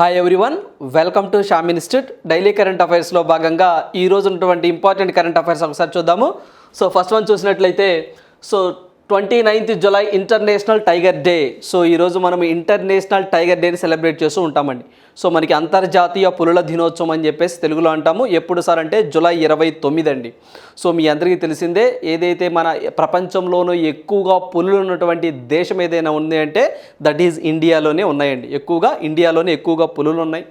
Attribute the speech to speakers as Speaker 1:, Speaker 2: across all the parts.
Speaker 1: Hi everyone welcome to Sham institute daily current అఫైర్స్లో భాగంగా ఈ రోజు ఉన్నటువంటి ఇంపార్టెంట్ కరెంట్ అఫైర్స్ ఒకసారి చూద్దాము. సో ఫస్ట్ వన్ చూసినట్లయితే so twenty ninth July international tiger day. So ఈరోజు మనం ఇంటర్నేషనల్ టైగర్ డేని సెలబ్రేట్ చేస్తూ ఉంటామండి. సో మనకి అంతర్జాతీయ పులుల దినోత్సవం అని చెప్పేసి తెలుగులో అంటాము. ఎప్పుడు సార్ అంటే జులై ఇరవై తొమ్మిది అండి సో మీ అందరికీ తెలిసిందే ఏదైతే మన ప్రపంచంలోనూ ఎక్కువగా పులులు ఉన్నటువంటి దేశం ఏదైనా ఉంది అంటే దట్ ఈజ్ ఇండియాలోనే ఉన్నాయండి. ఎక్కువగా ఇండియాలోనే ఎక్కువగా పులులు ఉన్నాయి.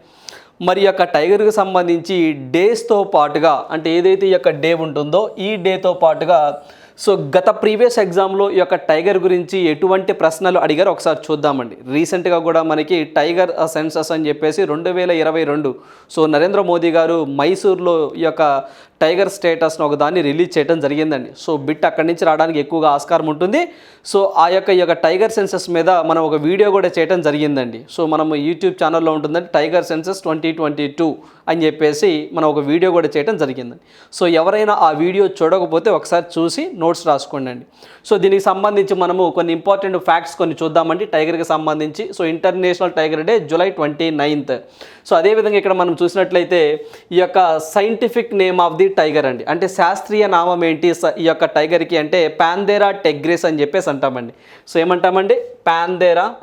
Speaker 1: మరి యొక్క టైగర్కి సంబంధించి డేస్తో పాటుగా అంటే ఏదైతే ఈ యొక్క డే ఉంటుందో ఈ డేతో పాటుగా సో గత ప్రీవియస్ ఎగ్జామ్లో ఈ యొక్క టైగర్ గురించి ఎటువంటి ప్రశ్నలు అడిగారో ఒకసారి చూద్దామండి. రీసెంట్గా కూడా మనకి టైగర్ సెన్సస్ అని చెప్పేసి రెండు వేల ఇరవై రెండు. సో నరేంద్ర మోదీ గారు మైసూర్లో ఈ యొక్క టైగర్ స్టేటస్ను ఒక దాన్ని రిలీజ్ చేయడం జరిగిందండి. సో బిట్ అక్కడి నుంచి రావడానికి ఎక్కువగా ఆస్కారం ఉంటుంది. సో ఆ యొక్క ఈ యొక్క టైగర్ సెన్సస్ మీద మనం ఒక వీడియో కూడా చేయడం జరిగిందండి. సో మనం యూట్యూబ్ ఛానల్లో ఉంటుందండి tiger census twenty twenty two అని చెప్పేసి మనం ఒక వీడియో కూడా చేయడం జరిగిందండి. సో ఎవరైనా ఆ వీడియో చూడకపోతే ఒకసారి చూసి నోట్స్ రాసుకోండి అండి సో దీనికి సంబంధించి మనము కొన్ని ఇంపార్టెంట్ ఫ్యాక్ట్స్ కొన్ని చూద్దామండి. టైగర్కి సంబంధించి. So international tiger day July twenty ninth. So అదేవిధంగా ఇక్కడ మనం చూసినట్లయితే ఈ యొక్క scientific name of the tiger అండి. అంటే శాస్త్రీయ నామం ఏంటి? స- ఈ యొక్క టైగర్కి అంటే పాందేరా టెగ్రేస్ అని చెప్పేసి అంటామండి. సో ఏమంటామండి? పాందేరా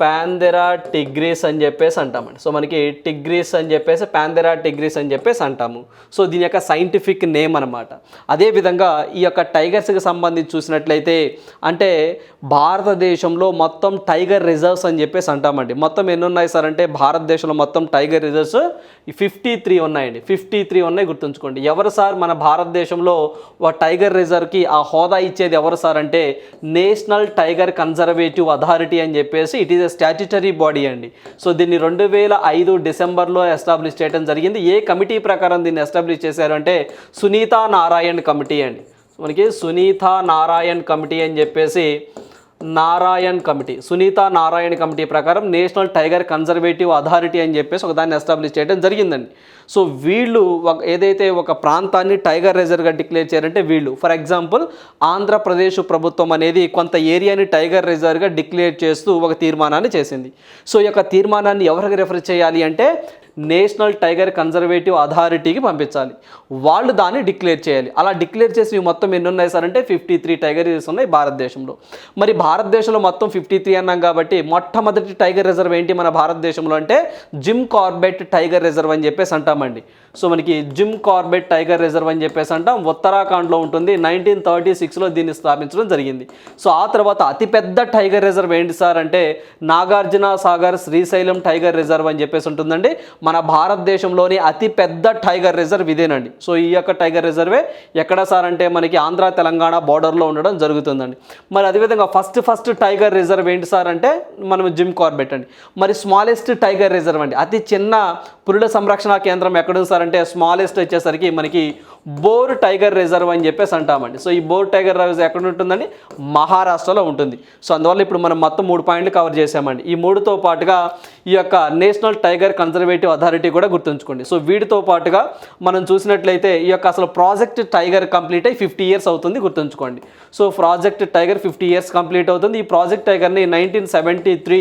Speaker 1: పాందెరా టిగ్రీస్ అని చెప్పేసి అంటామండి. సో మనకి టిగ్రీస్ అని చెప్పేసి పాందెరా టిగ్రీస్ అని చెప్పేసి అంటాము. సో దీని యొక్క సైంటిఫిక్ నేమ్ అనమాట అదేవిధంగా ఈ యొక్క టైగర్స్కి సంబంధించి చూసినట్లయితే అంటే భారతదేశంలో మొత్తం టైగర్ రిజర్వ్స్ అని చెప్పేసి అంటామండి. మొత్తం ఎన్ని ఉన్నాయి సార్ అంటే భారతదేశంలో మొత్తం టైగర్ రిజర్వ్స్ ఫిఫ్టీ త్రీ ఉన్నాయండి. ఫిఫ్టీ త్రీ ఉన్నాయి గుర్తుంచుకోండి. ఎవరు సార్ మన భారతదేశంలో ఒక టైగర్ రిజర్వ్కి ఆ హోదా ఇచ్చేది ఎవరు సార్ అంటే నేషనల్ టైగర్ కన్జర్వేటివ్ అథారిటీ అని చెప్పేసి it is a statutory body అండి. సో దీన్ని రెండు వేల ఐదు డిసెంబర్లో ఎస్టాబ్లిష్ చేయడం జరిగింది. ఏ కమిటీ ప్రకారం దీన్ని ఎస్టాబ్లిష్ చేశారు అంటే సునీతా నారాయణ్ కమిటీ అండి. మనకి సునీత నారాయణ్ కమిటీ అని చెప్పేసి నారాయణ్ కమిటీ సునీత నారాయణ్ కమిటీ ప్రకారం నేషనల్ టైగర్ కన్జర్వేటివ్ అథారిటీ అని చెప్పేసి ఒక దాన్ని ఎస్టాబ్లిష్ చేయడం జరిగిందండి. సో వీళ్ళు ఒక ఏదైతే ఒక ప్రాంతాన్ని టైగర్ రిజర్వ్గా డిక్లేర్ చేయారంటే వీళ్ళు. ఫర్ ఎగ్జాంపుల్ ఆంధ్రప్రదేశ్ ప్రభుత్వం అనేది కొంత ఏరియాని టైగర్ రిజర్వ్గా డిక్లేర్ చేస్తూ ఒక తీర్మానాన్ని చేసింది. సో ఈ యొక్క తీర్మానాన్ని ఎవరికి రెఫర్ చేయాలి అంటే నేషనల్ టైగర్ కన్జర్వేటివ్ అథారిటీకి పంపించాలి. వాళ్ళు దాన్ని డిక్లేర్ చేయాలి. అలా డిక్లేర్ చేసి మొత్తం ఎన్ని ఉన్నాయి సార్ అంటే ఫిఫ్టీ త్రీ టైగర్ రిజర్వ్స్ ఉన్నాయి భారతదేశంలో. మరి భారతదేశంలో మొత్తం ఫిఫ్టీ త్రీ అన్నాం కాబట్టి మొట్టమొదటి టైగర్ రిజర్వ్ ఏంటి మన భారతదేశంలో అంటే జిమ్ కార్బెట్ టైగర్ రిజర్వ్ అని చెప్పేసి అంటామండి సో మనకి జిమ్ కార్బెట్ టైగర్ రిజర్వ్ అని చెప్పేసి అంటాం. ఉత్తరాఖండ్లో ఉంటుంది. నైన్టీన్ థర్టీ సిక్స్లో దీన్ని స్థాపించడం జరిగింది. సో ఆ తర్వాత అతిపెద్ద టైగర్ రిజర్వ్ ఏంటి సార్ అంటే నాగార్జున సాగర్ శ్రీశైలం టైగర్ రిజర్వ్ అని చెప్పేసి ఉంటుందండి. మన భారతదేశంలోని అతిపెద్ద టైగర్ రిజర్వ్ ఇదేనండి. సో ఈ యొక్క టైగర్ రిజర్వే ఎక్కడ సార్ అంటే మనకి ఆంధ్ర తెలంగాణ బార్డర్లో ఉండడం జరుగుతుందండి. మరి అదేవిధంగా ఫస్ట్ ఫస్ట్ టైగర్ రిజర్వ్ ఏంటి సార్ అంటే మనం జిమ్ కార్బెట్ అండి. మరి స్మాలెస్ట్ టైగర్ రిజర్వ్ అండి. అతి చిన్న పురుల సంరక్షణ కేంద్రం ఎక్కడ సార్ అంటే స్మాలెస్ట్ వచ్చేసరికి మనకి బోర్ టైగర్ రిజర్వ్ అని చెప్పేసి అంటామండి. సో ఈ బోర్ టైగర్ రిజర్వ్ ఎక్కడ ఉంటుందండి? మహారాష్ట్రలో ఉంటుంది. సో అందువల్ల ఇప్పుడు మనం మొత్తం మూడు పాయింట్లు కవర్ చేసామండి ఈ మూడుతో పాటుగా ఈ యొక్క నేషనల్ టైగర్ కన్జర్వేటివ్ అథారిటీ కూడా గుర్తుంచుకోండి. సో వీటితో పాటుగా మనం చూసినట్లయితే ఈ యొక్క అసలు ప్రాజెక్ట్ టైగర్ కంప్లీట్ అయ్యి ఫిఫ్టీ ఇయర్స్ అవుతుంది గుర్తుంచుకోండి. So Project Tiger fifty years complete అవుతుంది. ఈ ప్రాజెక్ట్ టైగర్ని నైన్టీన్ సెవెంటీ త్రీ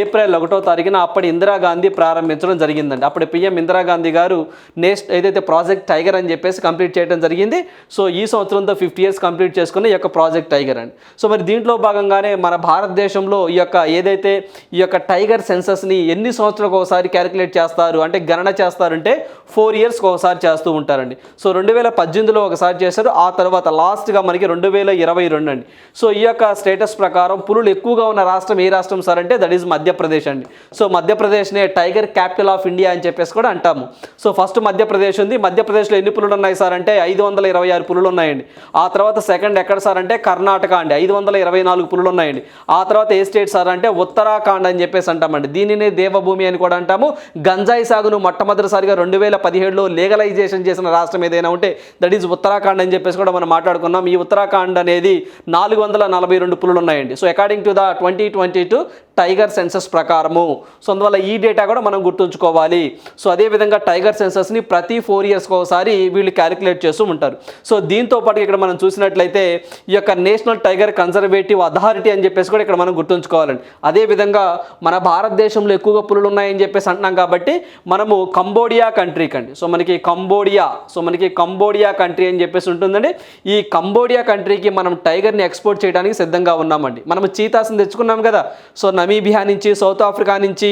Speaker 1: ఏప్రిల్ ఒకటో తారీఖున అప్పటి ఇందిరాగాంధీ ప్రారంభించడం జరిగిందండి. అప్పుడు పిఎం ఇందిరాగాంధీ గారు నెక్స్ట్ ఏదైతే ప్రాజెక్ట్ టైగర్ అని చెప్పేసి కంప్లీట్ చేయడం జరిగింది. సో ఈ సంవత్సరంతో ఫిఫ్టీ ఇయర్స్ కంప్లీట్ చేసుకున్న ఈ యొక్క ప్రాజెక్ట్ టైగర్ అండి. సో మరి దీంట్లో భాగంగానే మన భారతదేశంలో ఈ యొక్క ఏదైతే ఈ యొక్క టైగర్ సెన్సస్ని ఎన్ని సంవత్సరాలకు ఒకసారి క్యాలిక్యులేట్ చేస్తారు అంటే గణన చేస్తారంటే ఫోర్ ఇయర్స్కి ఒకసారి చేస్తూ ఉంటారండి. సో రెండు వేల పద్దెనిమిదిలో ఒకసారి చేశారు ఆ తర్వాత లాస్ట్గా మనకి రెండు వేల ఇరవై రెండు అండి. సో ఈ యొక్క స్టేటస్ ప్రకారం పులులు ఎక్కువగా ఉన్న రాష్ట్రం ఏ రాష్ట్రం సార్ అంటే దట్ ఈజ్ మధ్యప్రదేశ్ అండి. సో మధ్యప్రదేశ్నే టైగర్ క్యాపిటల్ ఆఫ్ ఇండియా అని చెప్పేసి కూడా అంటాము. సో ఫస్ట్ మధ్యప్రదేశ్ ఉంది. మధ్యప్రదేశ్లో ఎన్ని పులులు ఉన్నాయి సార్? అంటే ఐదు వందల ఇరవై ఆరు పులులు ఉన్నాయండి ఆ తర్వాత సెకండ్ ఎక్కడ సార్ అంటే కర్ణాటక అండి. ఐదు వందల ఇరవై నాలుగు పులులు ఉన్నాయండి ఆ తర్వాత ఏ స్టేట్ సార్ అంటే ఉత్తరాఖండ్ అని చెప్పేసి అంటామండి. దీనినే దేవభూమి అని కూడా అంటాము. గంజాయి సాగును మొట్టమొదటిసారిగా రెండు వేల పదిహేడులో లీగలైజేషన్ చేసిన రాష్ట్రం ఏదైనా ఉంటే దట్ ఈజ్ ఉత్తరాఖండ్ అని చెప్పేసి కూడా మనం మాట్లాడుకున్నాం. ఈ ఉత్తరాఖండ్ అనేది నాలుగు వందల నలభై రెండు పులులు ఉన్నాయండి so according to the twenty twenty two tiger census ప్రకారము. సో అందువల్ల ఈ డేటా కూడా మనం గుర్తుంచుకోవాలి. సో అదేవిధంగా టైగర్ సెన్సస్ని ప్రతి ఫోర్ ఇయర్స్కి ఒకసారి వీళ్ళు క్యాలిక్యులేట్ చేస్తూ ఉంటారు. సో దీంతో పాటు ఇక్కడ మనం చూసినట్లయితే ఈ యొక్క నేషనల్ టైగర్ కన్జర్వేటివ్ అథారిటీ అని చెప్పేసి కూడా ఇక్కడ మనం గుర్తుంచుకోవాలండి. అదేవిధంగా మన భారతదేశంలో ఎక్కువగా పులులు ఉన్నాయని చెప్పేసి అంటున్నాం కాబట్టి మనము కంబోడియా కంట్రీకి అండి సో మనకి కంబోడియా సో మనకి కంబోడియా కంట్రీ అని చెప్పేసి ఉంటుందండి. ఈ కంబోడియా కంట్రీకి మనం టైగర్ని ఎక్స్పోర్ట్ చేయడానికి సిద్ధంగా ఉన్నామండి. మనం చీతాస్ని తెచ్చుకున్నాం కదా. సో నమీబియా నుంచి సౌత్ ఆఫ్రికా నుంచి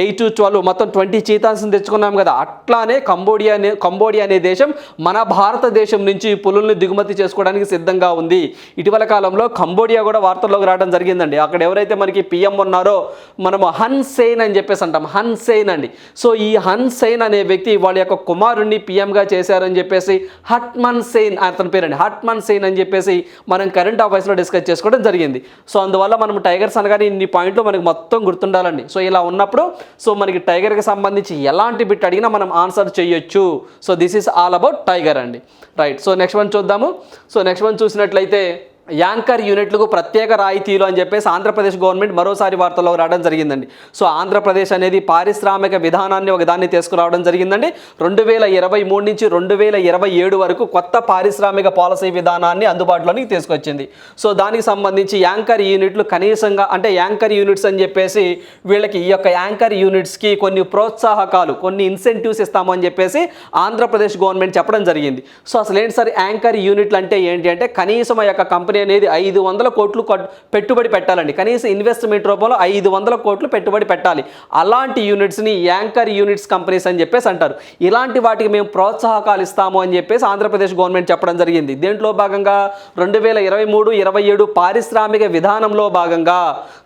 Speaker 1: ఎయిట్ టు ట్వెల్వ్ మొత్తం ట్వంటీ చీతాస్ని తెచ్చుకున్నాం కదా. అట్లానే కంబోడియా అనే కంబోడియా అనే దేశం మన భారతదేశం నుంచి పులుల్ని దిగుమతి చేసుకోవడానికి సిద్ధంగా ఉంది. ఇటీవల కాలంలో కంబోడియా కూడా వార్తల్లోకి రావడం జరిగిందండి. అక్కడ ఎవరైతే మనకి పిఎం ఉన్నారో మనము హన్ సెయిన్ అని చెప్పేసి అంటాం. హన్ సెయిన్ అండి. సో ఈ హన్ సెయిన్ అనే వ్యక్తి వాళ్ళ యొక్క కుమారుణ్ణి పిఎంగా చేశారని చెప్పేసి హట్మన్ సెయిన్ అతని పేరండి. హట్మన్ సెయిన్ అని చెప్పేసి మనం కరెంట్ అఫైర్స్లో డిస్కస్ చేసుకోవడం జరిగింది. సో అందువల్ల మనం టైగర్స్ అనగానే ఇన్ని పాయింట్లు మనకి మొత్తం గుర్తుండాలండి. సో ఇలా ఉన్నప్పుడు సో మనకి టైగర్కి సంబంధించి ఎలాంటి బిట్ అడిగినా మనం ఆన్సర్ చేయొచ్చు. So this is all about tiger అండి. రైట్. సో నెక్స్ట్ వన్ చూద్దాము. సో నెక్స్ట్ వన్ చూసినట్లయితే యాంకర్ యూనిట్లకు ప్రత్యేక రాయితీలు అని చెప్పేసి ఆంధ్రప్రదేశ్ గవర్నమెంట్ మరోసారి వార్తల్లో రావడం జరిగిందండి. సో ఆంధ్రప్రదేశ్ అనేది పారిశ్రామిక విధానాన్ని ఒక దాన్ని తీసుకురావడం జరిగిందండి. రెండు వేల ఇరవై మూడు నుంచి రెండు వేల ఇరవై ఏడు వరకు కొత్త పారిశ్రామిక పాలసీ విధానాన్ని అందుబాటులోనికి తీసుకొచ్చింది. సో దానికి సంబంధించి యాంకర్ యూనిట్లు కనీసంగా అంటే యాంకర్ యూనిట్స్ అని చెప్పేసి వీళ్ళకి ఈ యొక్క యాంకర్ యూనిట్స్కి కొన్ని ప్రోత్సాహకాలు కొన్ని ఇన్సెంటివ్స్ ఇస్తామని చెప్పేసి ఆంధ్రప్రదేశ్ గవర్నమెంట్ చెప్పడం జరిగింది. సో అసలు ఏంటి సార్ యాంకర్ యూనిట్లు అంటే ఏంటి అంటే కనీసం ఆ యొక్క కంపెనీ అనేది ఐదు వందల కోట్లు పెట్టుబడి పెట్టాలండి. కనీసం ఇన్వెస్ట్మెంట్ రూపంలో ఐదు వందల కోట్లు పెట్టుబడి పెట్టాలి. అలాంటి యూనిట్స్ని యాంకర్ యూనిట్స్ కంపెనీస్ అని చెప్పేసి అంటారు. ఇలాంటి వాటికి మేము ప్రోత్సాహకాలు ఇస్తాము అని చెప్పేసి ఆంధ్రప్రదేశ్ గవర్నమెంట్ చెప్పడం జరిగింది. దీంట్లో భాగంగా రెండు వేల ఇరవై మూడు ఇరవై ఏడు పారిశ్రామిక విధానంలో భాగంగా.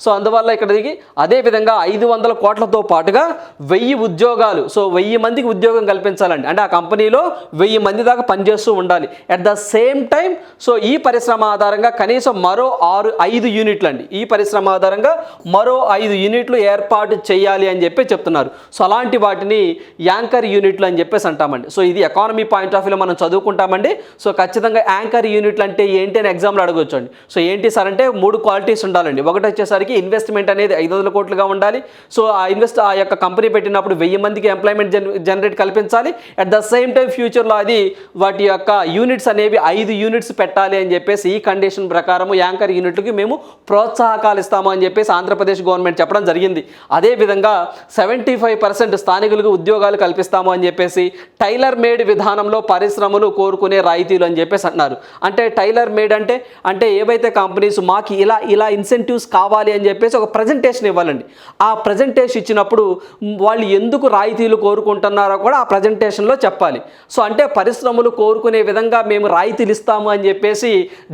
Speaker 1: సో అందువల్ల ఇక్కడ దిగి అదేవిధంగా ఐదు వందల కోట్లతో పాటుగా వెయ్యి ఉద్యోగాలు సో వెయ్యి మందికి ఉద్యోగం కల్పించాలండి. అంటే ఆ కంపెనీలో వెయ్యి మంది దాకా పనిచేస్తూ ఉండాలి. At the same time so ఈ పరిశ్రమ ఆధారంగా కనీసం మరో ఆరు ఐదు యూనిట్లు అండి. ఈ పరిశ్రమ ఆధారంగా మరో ఐదు యూనిట్లు ఏర్పాటు చేయాలి అని చెప్పి చెప్తున్నారు. సో అలాంటి వాటిని యాంకర్ యూనిట్లు అని చెప్పేసి అంటామండి. సో ఇది ఎకానమీ పాయింట్ ఆఫ్ వ్యూలో మనం చదువుకుంటామండి. సో ఖచ్చితంగా యాంకర్ యూనిట్లు అంటే ఏంటి అని ఎగ్జామ్లో అడగవచ్చు అండి సో ఏంటి సార్ అంటే మూడు క్వాలిటీస్ ఉండాలండి. ఒకటి వచ్చేసరికి ఇన్వెస్ట్మెంట్ అనేది ఐదు వందల కోట్లుగా ఉండాలి. సో ఆ ఇన్వెస్ట్ ఆ యొక్క కంపెనీ పెట్టినప్పుడు వెయ్యి మందికి ఎంప్లాయ్మెంట్ జన్ జనరేట్ కల్పించాలి. అట్ ద సేమ్ టైం ఫ్యూచర్లో అది వాటి యొక్క యూనిట్స్ అనేవి ఐదు యూనిట్స్ పెట్టాలి అని చెప్పేసి ఈ కండిషన్ ప్రకారము యాంకర్ యూనిట్కి మేము ప్రోత్సాహకాలు ఇస్తాము అని చెప్పేసి ఆంధ్రప్రదేశ్ గవర్నమెంట్ చెప్పడం జరిగింది. అదేవిధంగా సెవెంటీ ఫైవ్ పర్సెంట్ స్థానికులకు ఉద్యోగాలు కల్పిస్తాము అని చెప్పేసి టైలర్ మేడ్ విధానంలో పరిశ్రమలు కోరుకునే రాయితీలు అని చెప్పేసి అంటున్నారు. అంటే టైలర్ మేడ్ అంటే అంటే ఏవైతే కంపెనీస్ మాకు ఇలా ఇలా ఇన్సెంటివ్స్ కావాలి అని చెప్పేసి ఒక ప్రజెంటేషన్ ఇవ్వాలండి. ఆ ప్రజెంటేషన్ ఇచ్చినప్పుడు వాళ్ళు ఎందుకు రాయితీలు కోరుకుంటున్నారో కూడా ఆ ప్రజెంటేషన్లో చెప్పాలి. సో అంటే పరిశ్రమలు కోరుకునే విధంగా మేము రాయితీలు ఇస్తాము అని చెప్పేసి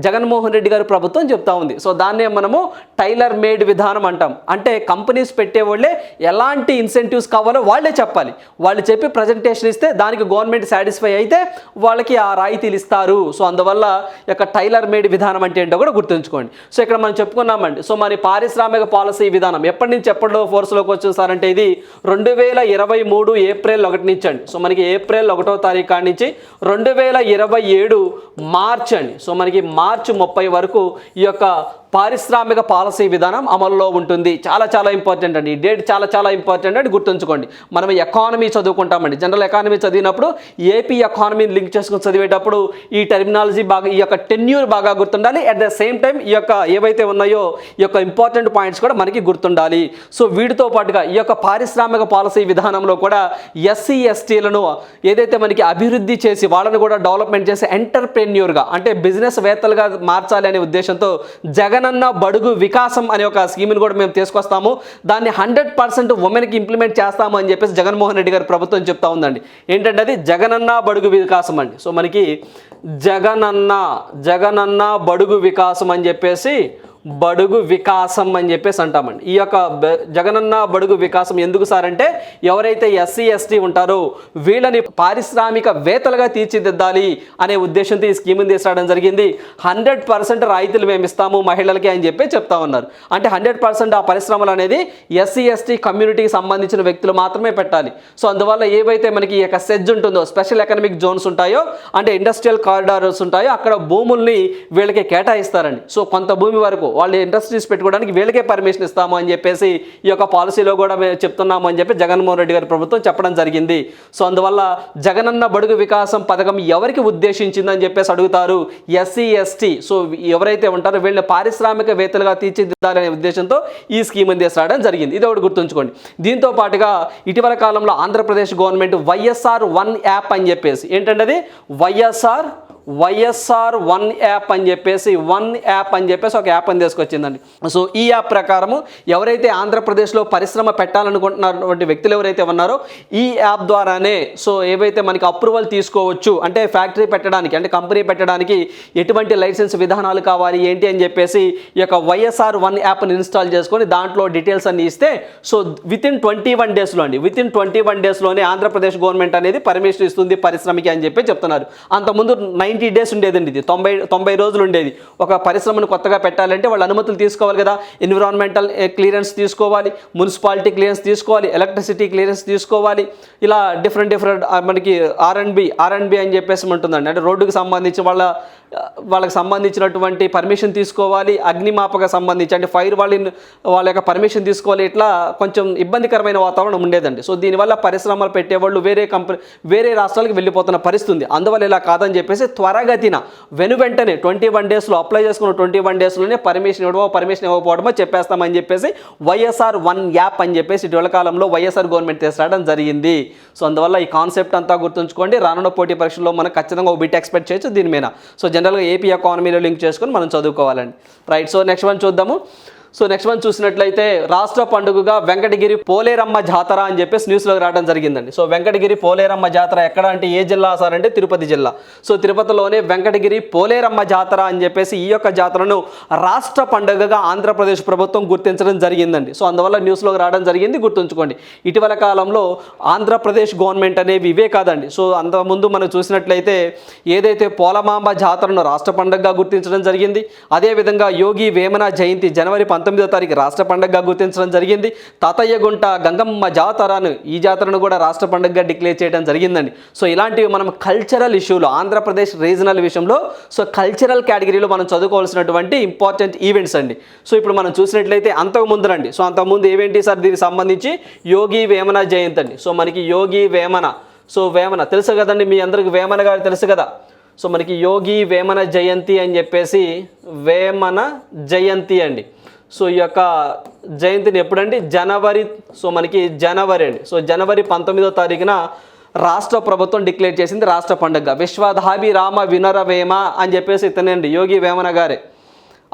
Speaker 1: జగన్మోహన్ రెడ్డి గారి ప్రభుత్వం చెప్తా ఉంది. సో దాన్నే మనము టైలర్ మేడ్ విధానం అంటాం. అంటే కంపెనీస్ పెట్టేవాళ్ళే ఎలాంటి ఇన్సెంటివ్స్ కావాలో వాళ్ళే చెప్పాలి. వాళ్ళు చెప్పి ప్రజెంటేషన్ ఇస్తే దానికి గవర్నమెంట్ సాటిస్ఫై అయితే వాళ్ళకి ఆ రాయితీలు ఇస్తారు. సో అందువల్ల యొక్క టైలర్ మేడ్ విధానం అంటే ఏంటో కూడా గుర్తుంచుకోండి. సో ఇక్కడ మనం చెప్పుకున్నామండి. సో మరి పారిశ్రామిక పాలసీ విధానం ఎప్పటి నుంచి ఎప్పటిలో ఫోర్స్లోకి వచ్చింది సార్ అంటే ఇది రెండు వేల ఇరవై మూడు ఏప్రిల్ ఒకటి నుంచి అండి. సో మనకి ఏప్రిల్ ఒకటో తారీఖు నుంచి రెండు వేల ఇరవై ఏడు మార్చ్ అండి. సో మనకి మార్చి ముప్పై వరకు ఈ యొక్క పారిశ్రామిక పాలసీ విధానం అమల్లో ఉంటుంది. చాలా చాలా ఇంపార్టెంట్ అండి. ఈ డేట్ చాలా చాలా ఇంపార్టెంట్ అని గుర్తుంచుకోండి. మనం ఎకానమీ చదువుకుంటామండి. జనరల్ ఎకానమీ చదివినప్పుడు ఏపీ ఎకానమీని లింక్ చేసుకుని చదివేటప్పుడు ఈ టెర్మినాలజీ బాగా ఈ యొక్క టెన్యూర్ బాగా గుర్తుండాలి. అట్ ద సేమ్ టైం ఈ యొక్క ఏవైతే ఉన్నాయో ఈ యొక్క ఇంపార్టెంట్ పాయింట్స్ కూడా మనకి గుర్తుండాలి. సో వీటితో పాటుగా ఈ యొక్క పారిశ్రామిక పాలసీ విధానంలో కూడా ఎస్సీ ఎస్టీలను ఏదైతే మనకి అభివృద్ధి చేసి వాళ్ళని కూడా డెవలప్మెంట్ చేసి ఎంటర్ప్రెన్యూర్గా అంటే బిజినెస్ వేత్తలుగా మార్చాలి అనే ఉద్దేశంతో జగనన్న బడుగు వికాసం అనే ఒక స్కీమ్ని కూడా మేము తీసుకొస్తాము. దాన్ని హండ్రెడ్ పర్సెంట్ ఉమెన్కి ఇంప్లిమెంట్ చేస్తాము అని చెప్పేసి జగన్మోహన్ రెడ్డి గారి ప్రభుత్వం చెప్తా ఉందండి. ఏంటంటే అది జగనన్న బడుగు వికాసం అండి. సో మనకి జగనన్న జగనన్న బడుగు వికాసం అని చెప్పేసి బడుగు వికాసం అని చెప్పేసి అంటామండి. ఈ యొక్క జగనన్న బడుగు వికాసం ఎందుకు సార్ అంటే ఎవరైతే ఎస్సీ ఎస్టీ ఉంటారో వీళ్ళని పారిశ్రామిక వేతలుగా తీర్చిదిద్దాలి అనే ఉద్దేశంతో ఈ స్కీమ్ని తీసుకురావడం జరిగింది. హండ్రెడ్ పర్సెంట్ రాయితీలు మేము ఇస్తాము మహిళలకి అని చెప్పి చెప్తా ఉన్నారు. అంటే హండ్రెడ్ పర్సెంట్ ఆ పరిశ్రమలు అనేది ఎస్సీ ఎస్టీ కమ్యూనిటీకి సంబంధించిన వ్యక్తులు మాత్రమే పెట్టాలి. సో అందువల్ల ఏవైతే మనకి ఈ యొక్క సెజ్ ఉంటుందో స్పెషల్ ఎకనామిక్ జోన్స్ ఉంటాయో అంటే ఇండస్ట్రియల్ కారిడార్స్ ఉంటాయో అక్కడ భూముల్ని వీళ్ళకి కేటాయిస్తారండి. సో కొంత భూమి వరకు వాళ్ళు ఇండస్ట్రీస్ పెట్టుకోవడానికి వీళ్ళకే పర్మిషన్ ఇస్తాము అని చెప్పేసి ఈ యొక్క పాలసీలో కూడా మేము చెప్తున్నాము అని చెప్పి జగన్మోహన్ రెడ్డి గారి ప్రభుత్వం చెప్పడం జరిగింది. సో అందువల్ల జగనన్న బడుగు వికాసం పథకం ఎవరికి ఉద్దేశించిందని చెప్పేసి అడుగుతారు ఎస్సీ ఎస్టీ. సో ఎవరైతే ఉంటారో వీళ్ళని పారిశ్రామికవేత్తలుగా తీర్చిదిద్దాలనే ఉద్దేశంతో ఈ స్కీమ్ తీసుకురావడం జరిగింది. ఇది ఒకటి గుర్తుంచుకోండి. దీంతో పాటుగా ఇటీవల కాలంలో Andhra Pradesh government YSR one app అని చెప్పేసి ఏంటంటే అది? వైఎస్ఆర్ వైఎస్ఆర్ వన్ యాప్ అని చెప్పేసి వన్ యాప్ అని చెప్పేసి ఒక యాప్ అని తీసుకొచ్చిందండి. సో ఈ యాప్ ప్రకారము ఎవరైతే ఆంధ్రప్రదేశ్లో పరిశ్రమ పెట్టాలనుకుంటున్నటువంటి వ్యక్తులు ఎవరైతే ఉన్నారో ఈ యాప్ ద్వారానే సో ఏవైతే మనకి అప్రూవల్ తీసుకోవచ్చు అంటే ఫ్యాక్టరీ పెట్టడానికి అంటే కంపెనీ పెట్టడానికి ఎటువంటి లైసెన్స్ విధానాలు కావాలి ఏంటి అని చెప్పేసి ఈ యొక్క వైఎస్ఆర్ వన్ యాప్ని ఇన్స్టాల్ చేసుకొని దాంట్లో డీటెయిల్స్ అన్ని ఇస్తే so with in twenty one డేస్లో అండి విత్ ఇన్ ట్వంటీ వన్ డేస్లోనే ఆంధ్రప్రదేశ్ గవర్నమెంట్ అనేది పర్మిషన్ ఇస్తుంది పరిశ్రమకి అని చెప్పి చెప్తున్నారు. అంతకుముందు నైంటీ డేస్ ఉండేదండి ఇది. తొంభై తొంభై రోజులు ఉండేది. ఒక పరిశ్రమను కొత్తగా పెట్టాలంటే వాళ్ళు అనుమతులు తీసుకోవాలి కదా. ఎన్విరాన్మెంటల్ క్లియరెన్స్ eh, తీసుకోవాలి మున్సిపాలిటీ క్లియరెన్స్ తీసుకోవాలి ఎలక్ట్రిసిటీ క్లియరెన్స్ తీసుకోవాలి. ఇలా డిఫరెంట్ డిఫరెంట్ మనకి ఆర్ అండ్ అని చెప్పేసి ఉంటుందండి. అంటే రోడ్డుకి సంబంధించి వాళ్ళ వాళ్ళకి సంబంధించినటువంటి పర్మిషన్ తీసుకోవాలి అగ్నిమాపక సంబంధించి అంటే ఫైర్ వాళ్ళ వాళ్ళ యొక్క పర్మిషన్ తీసుకోవాలి. ఇట్లా కొంచెం ఇబ్బందికరమైన వాతావరణం ఉండేదండి. సో దీనివల్ల పరిశ్రమలు పెట్టేవాళ్ళు వేరే కంపెనీ వేరే రాష్ట్రాలకు వెళ్ళిపోతున్న పరిస్థితి ఉంది. అందువల్ల ఇలా కాదని చెప్పేసి త్వర త్వరగతిన వెను వెంటనే ట్వంటీ వన్ డేస్లో అప్లై చేసుకున్న ట్వంటీ వన్ డేస్లోనే పర్మిషన్ ఇవ్వడమో పర్మిషన్ ఇవ్వకపోవడమో చెప్పేస్తామని చెప్పేసి వైఎస్ఆర్ వన్ యాప్ అని చెప్పేసి ఇటీవల కాలంలో వైఎస్ఆర్ గవర్నమెంట్ తీసుకురావడం జరిగింది. సో అందువల్ల ఈ కాన్సెప్ట్ అంతా గుర్తుంచుకోండి. రానున్న పోటీ పరీక్షల్లో మనం ఖచ్చితంగా ఒక బిట్ ఎక్స్పెక్ట్ చేయొచ్చు దీని మీద. సో జనరల్గా ఏపీ ఎకానమీలో లింక్ చేసుకొని మనం చదువుకోవాలండి. రైట్ సో నెక్స్ట్ వన్ చూద్దాము. సో నెక్స్ట్ వన్ చూసినట్లయితే రాష్ట్ర పండుగగా వెంకటగిరి పోలేరమ్మ జాతర అని చెప్పేసి న్యూస్లోకి రావడం జరిగిందండి. సో వెంకటగిరి పోలేరమ్మ జాతర ఎక్కడ అంటే ఏ జిల్లా సార్ అంటే తిరుపతి జిల్లా. సో తిరుపతిలోనే వెంకటగిరి పోలేరమ్మ జాతర అని చెప్పేసి ఈ యొక్క జాతరను రాష్ట్ర పండుగగా ఆంధ్రప్రదేశ్ ప్రభుత్వం గుర్తించడం జరిగిందండి. సో అందువల్ల న్యూస్లోకి రావడం జరిగింది గుర్తుంచుకోండి. ఇటీవల కాలంలో ఆంధ్రప్రదేశ్ గవర్నమెంట్ అనేవి ఇవే కాదండి. సో అంతకుముందు మనం చూసినట్లయితే ఏదైతే పోలమాంబ జాతరను రాష్ట్ర పండుగగా గుర్తించడం జరిగింది అదేవిధంగా యోగి వేమన జయంతి జనవరి పంతొమ్మిది తారీఖు రాష్ట్ర పండుగగా గుర్తించడం జరిగింది. తాతయ్యగుంట గంగమ్మ జాతరను ఈ జాతరను కూడా రాష్ట్ర పండుగగా డిక్లేర్ చేయడం జరిగిందండి. సో ఇలాంటివి మనం కల్చరల్ ఇష్యూలు ఆంధ్రప్రదేశ్ రీజనల్ విషయంలో సో కల్చరల్ కేటగిరీలో మనం చదువుకోవాల్సినటువంటి ఇంపార్టెంట్ ఈవెంట్స్ అండి. సో ఇప్పుడు మనం చూసినట్లయితే అంతకుముందునండి సో అంతకుముందు ఏవేంటి సార్ దీనికి సంబంధించి? యోగి వేమన జయంతి అండి. సో మనకి యోగి వేమన సో వేమన తెలుసు కదండి మీ అందరికి? వేమన గారు తెలుసు కదా? సో మనకి యోగి వేమన జయంతి అని చెప్పేసి వేమన జయంతి అండి. సో ఈ యొక్క జయంతిని ఎప్పుడండి? జనవరి సో మనకి జనవరి అండి. సో జనవరి పంతొమ్మిదో తారీఖున రాష్ట్ర ప్రభుత్వం డిక్లేర్ చేసింది రాష్ట్ర పండుగ. విశ్వధాభి రామ వినరవేమ అని చెప్పేసి ఇతనండి యోగి వేమన గారే.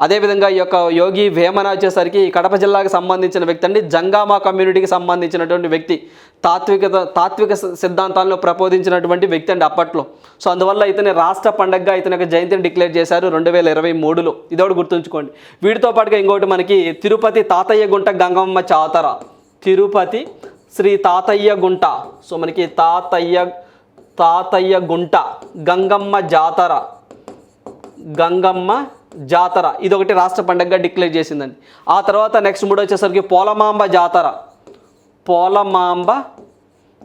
Speaker 1: అదేవిధంగా ఈ యొక్క యోగి వేమన వచ్చేసరికి కడప జిల్లాకు సంబంధించిన వ్యక్తి అండి. జంగామా కమ్యూనిటీకి సంబంధించినటువంటి వ్యక్తి. తాత్వికత తాత్విక సిద్ధాంతాలను ప్రబోధించినటువంటి వ్యక్తి అండి అప్పట్లో. సో అందువల్ల ఇతని రాష్ట్ర పండగగా ఇతని యొక్క జయంతిని డిక్లేర్ చేశారు రెండు వేల ఇరవై మూడులో. ఇదోటి గుర్తుంచుకోండి. వీటితో పాటుగా ఇంకోటి మనకి తిరుపతి తాతయ్య గుంట గంగమ్మ జాతర తిరుపతి శ్రీ తాతయ్య గుంట. సో మనకి తాతయ్య తాతయ్య గుంట గంగమ్మ జాతర. గంగమ్మ జాతర. ఇదొకటి రాష్ట్ర పండగగా డిక్లేర్ చేసిందండి. ఆ తర్వాత నెక్స్ట్ మూడు వచ్చేసరికి పోలమాంబ జాతర. పోలమాంబ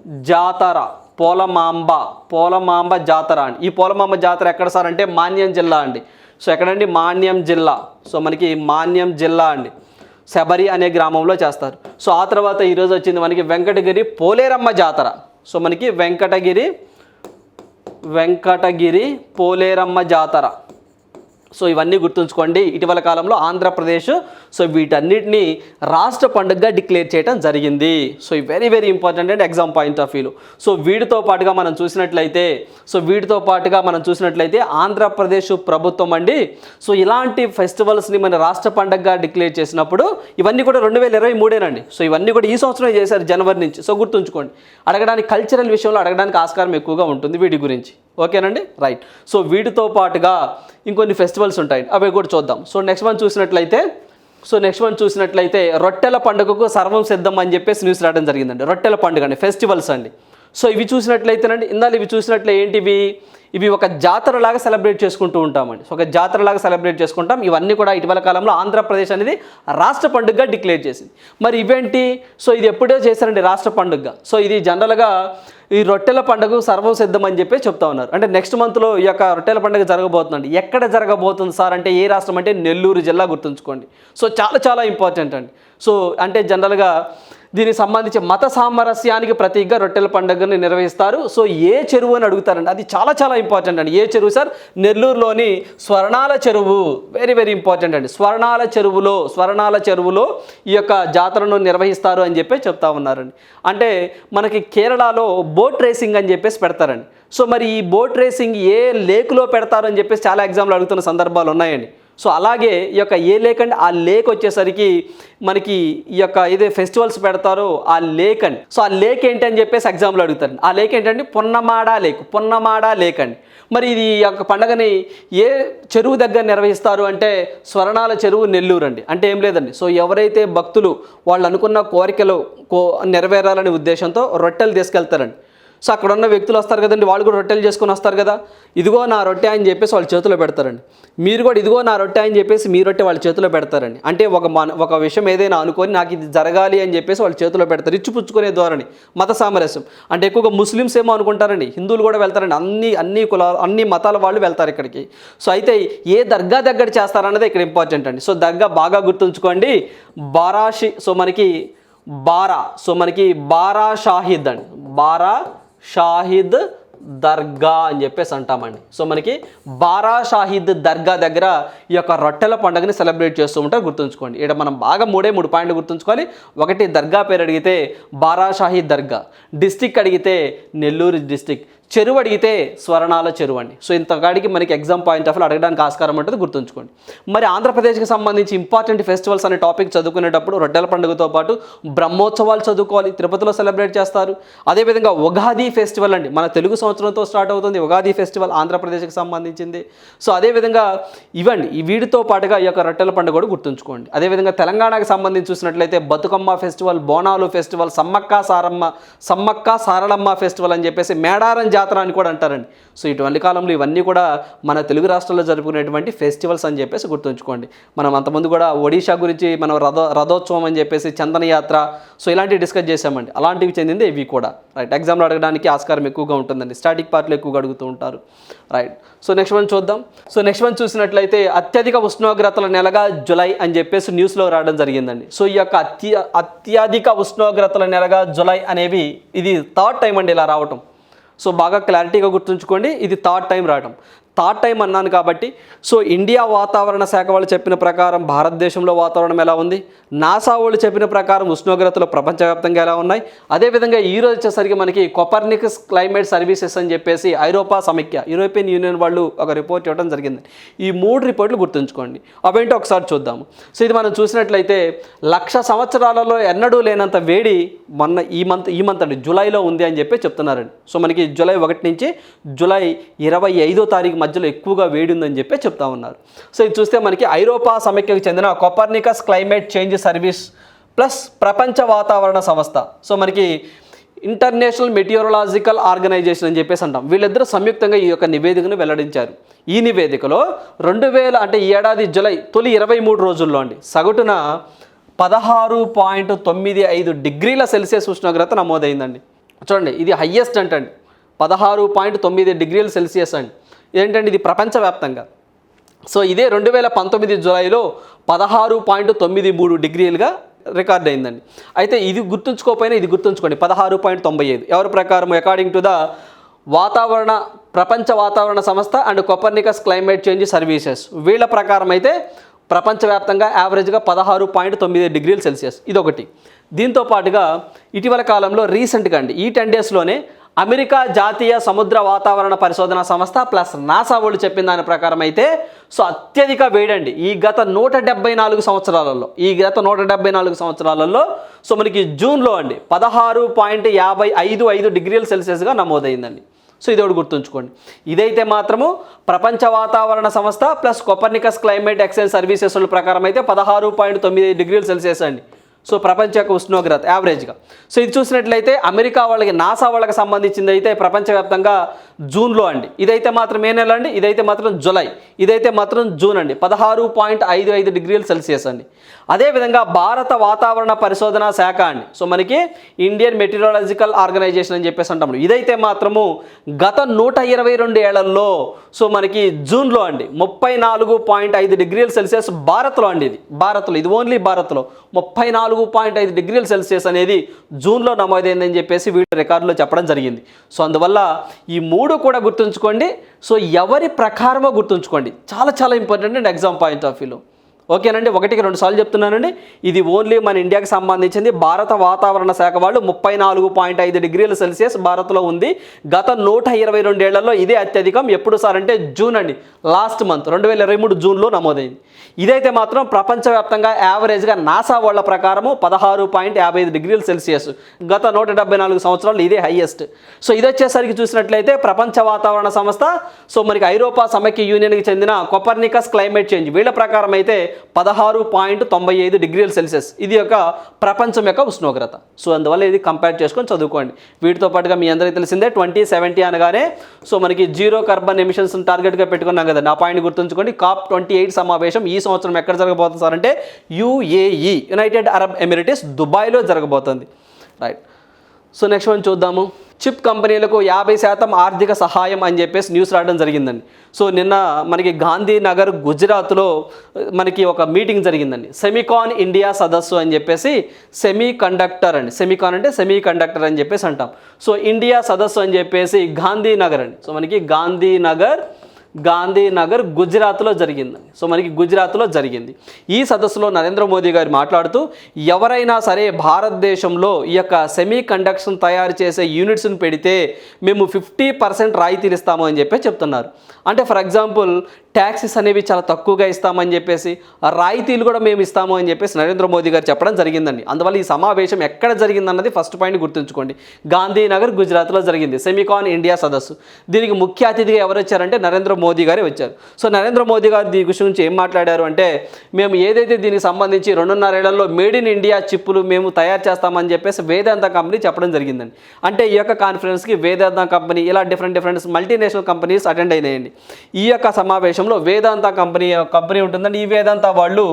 Speaker 1: జాతర. పోలమాంబ. పోలమాంబ జాతర అండి. ఈ పోలమాంబ జాతర ఎక్కడ సార్ అంటే మాన్యం జిల్లా అండి. సో ఎక్కడండి? మాన్యం జిల్లా. సో మనకి మాన్యం జిల్లా అండి. శబరి అనే గ్రామంలో చేస్తారు. సో ఆ తర్వాత ఈరోజు వచ్చింది మనకి వెంకటగిరి పోలేరమ్మ జాతర. సో మనకి వెంకటగిరి వెంకటగిరి పోలేరమ్మ జాతర. సో ఇవన్నీ గుర్తుంచుకోండి. ఇటీవల కాలంలో ఆంధ్రప్రదేశ్ సో వీటన్నిటిని రాష్ట్ర పండుగగా డిక్లేర్ చేయడం జరిగింది. సో ఈ very very important and exam point of వ్యూలో. సో వీటితో పాటుగా మనం చూసినట్లయితే సో వీటితో పాటుగా మనం చూసినట్లయితే ఆంధ్రప్రదేశ్ ప్రభుత్వం అండి సో ఇలాంటి ఫెస్టివల్స్ని మన రాష్ట్ర పండుగగా డిక్లేర్ చేసినప్పుడు ఇవన్నీ కూడా రెండు వేల ఇరవై మూడేనండి. సో ఇవన్నీ కూడా ఈ సంవత్సరం చేశారు జనవరి నుంచి. సో గుర్తుంచుకోండి. అడగడానికి కల్చరల్ విషయంలో అడగడానికి ఆస్కారం ఎక్కువగా ఉంటుంది వీటి గురించి. ఓకేనండి? రైట్. సో వీటితో పాటుగా ఇంకొన్ని ఫెస్టివల్స్ ఉంటాయి. అవి కూడా చూద్దాం. సో నెక్స్ట్ వన్ చూసినట్లయితే సో నెక్స్ట్ వన్ చూసినట్లయితే రొట్టెల పండుగకు సర్వం సిద్ధం అని చెప్పేసి న్యూస్ రావడం జరిగిందండి. రొట్టెల పండుగ అండి. ఫెస్టివల్స్ అండి. సో ఇవి చూసినట్లయితేనండి ఇందాలు ఇవి చూసినట్లే ఏంటివి? ఇవి ఒక జాతరలాగా సెలబ్రేట్ చేసుకుంటూ ఉంటామండి. సో ఒక జాతరలాగా సెలబ్రేట్ చేసుకుంటాం. ఇవన్నీ కూడా ఇటీవల కాలంలో ఆంధ్రప్రదేశ్ అనేది రాష్ట్ర పండుగగా డిక్లేర్ చేసింది. మరి ఇవేంటి? సో ఇది ఎప్పుడో చేశారండి రాష్ట్ర పండుగగా సో ఇది జనరల్గా ఈ రొట్టెల పండుగ సర్వం సిద్ధం అని చెప్పి చెప్తా ఉన్నారు. అంటే నెక్స్ట్ మంత్లో ఈ యొక్క రొట్టెల పండుగ జరగబోతుందండి. ఎక్కడ జరగబోతుంది సార్? అంటే ఏ రాష్ట్రం? అంటే నెల్లూరు జిల్లా గుర్తుంచుకోండి. సో చాలా చాలా ఇంపార్టెంట్ అండి. సో అంటే జనరల్గా దీనికి సంబంధించి మత సామరస్యానికి ప్రతీకగా రొట్టెల పండుగని నిర్వహిస్తారు. సో ఏ చెరువు అని అడుగుతారండి? అది చాలా చాలా ఇంపార్టెంట్ అండి. ఏ చెరువు సార్? నెల్లూరులోని స్వర్ణాల చెరువు. వెరీ వెరీ ఇంపార్టెంట్ అండి. స్వర్ణాల చెరువులో స్వర్ణాల చెరువులో ఈ యొక్క జాతరను నిర్వహిస్తారు అని చెప్పి చెప్తా ఉన్నారండి. అంటే మనకి కేరళలో బోట్ రేసింగ్ అని చెప్పేసి పెడతారండి. సో మరి ఈ బోట్ రేసింగ్ ఏ లేకులో పెడతారని చెప్పేసి చాలా ఎగ్జామ్లు అడుగుతున్న సందర్భాలు ఉన్నాయండి. సో అలాగే ఈ యొక్క ఏ లేక్ అండి? ఆ లేక్ వచ్చేసరికి మనకి ఈ యొక్క ఏదే ఫెస్టివల్స్ పెడతారో ఆ లేక్ అండి. సో ఆ లేక్ ఏంటి అని చెప్పేసి ఎగ్జామ్లో అడుగుతారు ఆ లేక్ ఏంటంటే పొన్నమాడ లేక్. పొన్నమాడ లేక్ అండి. మరి ఇది ఈ యొక్క పండగని ఏ చెరువు దగ్గర నిర్వహిస్తారు అంటే స్వర్ణాల చెరువు నెల్లూరు అండి. అంటే ఏం లేదండి. సో ఎవరైతే భక్తులు వాళ్ళు అనుకున్న కోరికలు కో నెరవేరాలనే ఉద్దేశంతో రొట్టెలు తీసుకెళ్తారండి. సో అక్కడ ఉన్న వ్యక్తులు వస్తారు కదండి వాళ్ళు కూడా రొట్టెలు చేసుకొని వస్తారు కదా. ఇదిగో నా రొట్టె అని చెప్పేసి వాళ్ళ చేతిలో పెడతారండి. మీరు కూడా ఇదిగో నా రొట్టె అని చెప్పేసి మీ రొట్టె వాళ్ళ చేతిలో పెడతారండి. అంటే ఒక మన ఒక విషయం ఏదైనా అనుకొని నాకు ఇది జరగాలి అని చెప్పేసి వాళ్ళ చేతిలో పెడతారు. ఇచ్చిపుచ్చుకునే ద్వారాని మత సామరస్యం. అంటే ఎక్కువగా ముస్లిమ్స్ ఏమో అనుకుంటారండి హిందువులు కూడా వెళ్తారండి. అన్ని అన్ని కులాలు అన్ని మతాల వాళ్ళు వెళ్తారు ఇక్కడికి. సో అయితే ఏ దర్గా దగ్గర చేస్తారన్నది ఇక్కడ ఇంపార్టెంట్ అండి. సో దర్గా బాగా గుర్తుంచుకోండి. బారాషి సో మనకి బారా సో మనకి బారా షాహిద్ అండి. బారా షాహిద్ దర్గా అని చెప్పేసి అంటామండి. సో మనకి బారా షాహిద్ దర్గా దగ్గర ఈ యొక్క రొట్టెల పండుగని సెలబ్రేట్ చేస్తూ ఉంటారు గుర్తుంచుకోండి. ఇక్కడ మనం బాగా మూడే మూడు పాయింట్లు గుర్తుంచుకోవాలి. ఒకటి దర్గా పేరు అడిగితే బారా షాహిద్ దర్గా. డిస్టిక్ అడిగితే నెల్లూరు డిస్టిక్. చెరువు అడిగితే స్వర్ణాల చెరువు అండి. సో ఇంతకాడికి మనకి ఎగ్జామ్ పాయింట్ ఆఫ్ అడగడానికి ఆస్కారం ఉంటుంది గుర్తుంచుకోండి. మరి ఆంధ్రప్రదేశ్కి సంబంధించి ఇంపార్టెంట్ ఫెస్టివల్స్ అనే టాపిక్ చదువుకునేటప్పుడు రొట్టెల పండుగతో పాటు బ్రహ్మోత్సవాలు చదువుకోవాలి తిరుపతిలో సెలబ్రేట్ చేస్తారు. అదేవిధంగా ఉగాది ఫెస్టివల్ అండి. మన తెలుగు సంవత్సరంతో స్టార్ట్ అవుతుంది ఉగాది ఫెస్టివల్ ఆంధ్రప్రదేశ్కి సంబంధించింది. సో అదేవిధంగా ఇవ్వండి ఈ వీటితో పాటుగా ఈ యొక్క రొట్టెల పండుగ కూడా గుర్తుంచుకోండి. అదేవిధంగా తెలంగాణకి సంబంధించి చూసినట్లయితే Bathukamma festival Bonalu festival Sammakka Saramma Sammakka Saralamma festival అని చెప్పేసి మేడారం జాతర అని కూడా అంటారండి. సో ఇటువంటి కాలంలో ఇవన్నీ కూడా మన తెలుగు రాష్ట్రాల్లో జరుపుకునేటువంటి ఫెస్టివల్స్ అని చెప్పేసి గుర్తుంచుకోండి. మనం అంతమంది కూడా ఒడిషా గురించి మనం రథ రథోత్సవం అని చెప్పేసి చందన యాత్ర సో ఇలాంటివి డిస్కస్ చేసామండి అలాంటివి చెందింది ఇవి కూడా. రైట్ ఎగ్జామ్లో అడగడానికి ఆస్కారం ఎక్కువగా ఉంటుందండి. స్టాటిక్ పార్ట్లు ఎక్కువగా అడుగుతూ ఉంటారు. రైట్ సో నెక్స్ట్ వన్ చూద్దాం. సో నెక్స్ట్ వన్ చూసినట్లయితే అత్యధిక ఉష్ణోగ్రతల నెలగా జులై అని చెప్పేసి న్యూస్లో రావడం జరిగిందండి. సో ఈ యొక్క అత్య అత్యధిక ఉష్ణోగ్రతల నెలగా జులై అనేవి ఇది థర్డ్ టైం అండి ఇలా రావటం. సో బాగా క్లారిటీగా గుర్తుంచుకోండి. ఇది థర్డ్ టైం రావడం థర్డ్ టైం అన్నాను కాబట్టి సో ఇండియా వాతావరణ శాఖ వాళ్ళు చెప్పిన ప్రకారం భారతదేశంలో వాతావరణం ఎలా ఉంది? నాసా వాళ్ళు చెప్పిన ప్రకారం ఉష్ణోగ్రతలు ప్రపంచవ్యాప్తంగా ఎలా ఉన్నాయి? అదేవిధంగా ఈరోజు వచ్చేసరికి మనకి కొపర్నికస్ క్లైమేట్ సర్వీసెస్ అని చెప్పేసి ఐరోపా సమైక్య యూరోపియన్ యూనియన్ వాళ్ళు ఒక రిపోర్ట్ ఇవ్వడం జరిగింది. ఈ మూడు రిపోర్ట్లు గుర్తుంచుకోండి. అవేంటో ఒకసారి చూద్దాము. సో ఇది మనం చూసినట్లయితే లక్ష సంవత్సరాలలో ఎన్నడూ లేనంత వేడి మొన్న ఈ మంత్ ఈ మంత్ అండి జూలైలో ఉంది అని చెప్పి చెప్తున్నారండి. సో మనకి జూలై ఒకటి నుంచి జూలై ఇరవై ఐదో తారీఖు మధ్యలో ఎక్కువగా వేడి ఉందని చెప్పి చెప్తా ఉన్నారు. సో ఇది చూస్తే మనకి ఐరోపా సమైక్యకు చెందిన Copernicus climate change service plus ప్రపంచ వాతావరణ సంస్థ. సో మనకి ఇంటర్నేషనల్ మెటీరియలాజికల్ ఆర్గనైజేషన్ అని చెప్పేసి అంటాం. వీళ్ళిద్దరూ సంయుక్తంగా ఈ యొక్క నివేదికను వెల్లడించారు. ఈ నివేదికలో రెండు వేల అంటే ఈ ఏడాది జూలై తొలి ఇరవై మూడు రోజుల్లో అండి సగటున పదహారు పాయింట్ తొమ్మిది ఐదు డిగ్రీల సెల్సియస్ ఉష్ణోగ్రత నమోదైందండి. చూడండి ఇది హయ్యెస్ట్ అంటండి. పదహారు పాయింట్ తొమ్మిది డిగ్రీల సెల్సియస్ అండి. ఏంటంటే ఇది ప్రపంచవ్యాప్తంగా. సో ఇదే రెండు వేల పంతొమ్మిది జూలైలో పదహారు పాయింట్ తొమ్మిది మూడు డిగ్రీలుగా రికార్డ్ అయిందండి. అయితే ఇది గుర్తుంచుకోకపోయినా ఇది గుర్తుంచుకోండి. పదహారు పాయింట్ తొంభై ఐదు. ఎవరి ప్రకారం అకార్డింగ్ టు ద వాతావరణ ప్రపంచ వాతావరణ సంస్థ and Copernicus climate change services వీళ్ళ ప్రకారం అయితే ప్రపంచవ్యాప్తంగా యావరేజ్గా పదహారు పాయింట్ తొమ్మిది డిగ్రీలు సెల్సియస్. ఇదొకటి. దీంతో పాటుగా ఇటీవల కాలంలో రీసెంట్గా అండి ఈ టెన్ డేస్లోనే అమెరికా జాతీయ సముద్ర వాతావరణ పరిశోధన సంస్థ ప్లస్ నాసా వాళ్ళు చెప్పిన దాని ప్రకారం అయితే సో అత్యధిక వేడండి. ఈ గత నూట డెబ్బై నాలుగు సంవత్సరాలలో ఈ గత నూట డెబ్బై నాలుగు సంవత్సరాలలో సో మనకి జూన్లో అండి పదహారు పాయింట్ యాభై ఐదు ఐదు డిగ్రీల సెల్సియస్గా నమోదైందండి. సో ఇది ఒకటి గుర్తుంచుకోండి. ఇదైతే మాత్రము ప్రపంచ వాతావరణ సంస్థ plus Copernicus climate exchange services ప్రకారం అయితే పదహారు పాయింట్ తొమ్మిది డిగ్రీల సెల్సియస్ అండి. సో ప్రపంచ యొక్క ఉష్ణోగ్రత యావరేజ్గా సో ఇది చూసినట్లయితే అమెరికా వాళ్ళకి నాసా వాళ్ళకి సంబంధించింది అయితే ప్రపంచవ్యాప్తంగా జూన్లో అండి. ఇదైతే మాత్రం ఏ నెల అండి? ఇదైతే మాత్రం జులై. ఇదైతే మాత్రం జూన్ అండి. పదహారు పాయింట్ ఐదు ఐదు డిగ్రీల సెల్సియస్ అండి. అదేవిధంగా భారత వాతావరణ పరిశోధన శాఖ అండి. సో మనకి ఇండియన్ మెటీరియాలజికల్ ఆర్గనైజేషన్ అని చెప్పేసి అంటాము ఇదైతే మాత్రము గత నూట ఇరవై రెండు ఏళ్ళలో సో మనకి జూన్లో అండి ముప్పై నాలుగు పాయింట్ ఐదు డిగ్రీల సెల్సియస్ భారత్లో అండి ఇది. భారత్లో ఇది ఓన్లీ భారత్లో. ముప్పై నాలుగు పాయింట్ ఐదు డిగ్రీల సెల్సియస్ అనేది జూన్లో నమోదైందని చెప్పేసి వీడియో రికార్డులో చెప్పడం జరిగింది. సో అందువల్ల ఈ మూడు కూడా గుర్తుంచుకోండి. సో ఎవరి ప్రకారమో గుర్తుంచుకోండి. చాలా చాలా ఇంపార్టెంట్ అండి ఎగ్జామ్ పాయింట్ ఆఫ్ వ్యూలో. ఓకేనండి ఒకటికి రెండు సార్లు చెప్తున్నానండి. ఇది ఓన్లీ మన ఇండియాకి సంబంధించింది. భారత వాతావరణ శాఖ వాళ్ళు ముప్పై నాలుగు పాయింట్ ఐదు డిగ్రీల సెల్సియస్ భారత్లో ఉంది. గత నూట ఇరవై రెండేళ్ళలో ఇదే అత్యధికం. ఎప్పుడు సార్ అంటే జూన్ అండి. లాస్ట్ మంత్ రెండు వేల ఇరవై మూడు జూన్లో నమోదైంది. ఇదైతే మాత్రం ప్రపంచవ్యాప్తంగా యావరేజ్గా నాసా వాళ్ళ ప్రకారము పదహారు పాయింట్ యాభై ఐదు డిగ్రీల సెల్సియస్. గత నూట డెబ్బై నాలుగు సంవత్సరాలు ఇదే హైయెస్ట్. సో ఇది వచ్చేసరికి చూసినట్లయితే ప్రపంచ వాతావరణ సంస్థ సో మనకి ఐరోపా సమైక్య యూనియన్కి చెందిన కొపర్నికస్ క్లైమేట్ చేంజ్ వీళ్ళ ప్రకారం అయితే పదహారు పాయింట్ తొంభై ఐదు డిగ్రీల సెల్సియస్. ఇది ఒక ప్రపంచం యొక్క ఉష్ణోగ్రత. సో అందువల్ల ఇది కంపేర్ చేసుకొని చదువుకోండి. వీటితో పాటుగా మీ అందరికీ తెలిసిందే ట్వంటీ సెవెంటీ అనగానే సో మనకి జీరో కార్బన్ ఎమిషన్స్ టార్గెట్గా పెట్టుకున్నాం కదా. నా పాయింట్ గుర్తుంచుకోండి. కాప్ ట్వంటీ ఎయిట్ సమావేశం ఈ సంవత్సరం ఎక్కడ జరగబోతుంది సార్ అంటే యుఏఈ యునైటెడ్ అరబ్ ఎమిరేటిస్ దుబాయ్లో జరగబోతుంది. రైట్ సో నెక్స్ట్ వన్ చూద్దాము. చిప్ కంపెనీలకు యాభై శాతం ఆర్థిక సహాయం అని చెప్పేసి న్యూస్ రావడం జరిగిందండి. సో నిన్న మనకి గాంధీనగర్ గుజరాత్లో మనకి ఒక మీటింగ్ జరిగిందండి. సెమికాన్ ఇండియా సదస్సు అని చెప్పేసి సెమీ కండక్టర్ అండి. సెమికాన్ అంటే సెమీ కండక్టర్ అని చెప్పేసి అంటాం. సో ఇండియా సదస్సు అని చెప్పేసి గాంధీనగర్ అండి. సో మనకి గాంధీనగర్ గాంధీనగర్ గుజరాత్లో జరిగిందండి సో మనకి గుజరాత్లో జరిగింది. ఈ సదస్సులో నరేంద్ర మోదీ గారు మాట్లాడుతూ ఎవరైనా సరే భారతదేశంలో ఈ యొక్క సెమీ కండక్షన్ తయారు చేసే యూనిట్స్ని పెడితే మేము ఫిఫ్టీ పర్సెంట్ రాయితీలు ఇస్తాము అని చెప్పి చెప్తున్నారు. అంటే ఫర్ ఎగ్జాంపుల్ ట్యాక్సెస్ అనేవి చాలా తక్కువగా ఇస్తామని చెప్పేసి ఆ రాయితీలు కూడా మేము ఇస్తాము అని చెప్పేసి నరేంద్ర మోదీ గారు చెప్పడం జరిగిందండి. అందువల్ల ఈ సమావేశం ఎక్కడ జరిగిందన్నది ఫస్ట్ పాయింట్ గుర్తుంచుకోండి. గాంధీనగర్ గుజరాత్లో జరిగింది. సెమికాన్ ఇండియా సదస్సు. దీనికి ముఖ్య అతిథిగా ఎవరు వచ్చారంటే నరేంద్ర మోదీ గారే వచ్చారు. సో నరేంద్ర మోదీ గారు దీని గురించి ఏం మాట్లాడారు అంటే మేము ఏదైతే దీనికి సంబంధించి రెండున్నరేళ్ళలో మేడ్ ఇన్ ఇండియా చిప్పులు మేము తయారు చేస్తామని చెప్పేసి వేదాంత కంపెనీ చెప్పడం జరిగిందండి. అంటే ఈ యొక్క కాన్ఫరెన్స్కి వేదాంత కంపెనీ ఇలా different different multinational companies attend అయినాయండి. ఈ యొక్క సమావేశంలో వేదాంత కంపెనీ కంపెనీ ఉంటుందండి. ఈ వేదాంత వాళ్ళు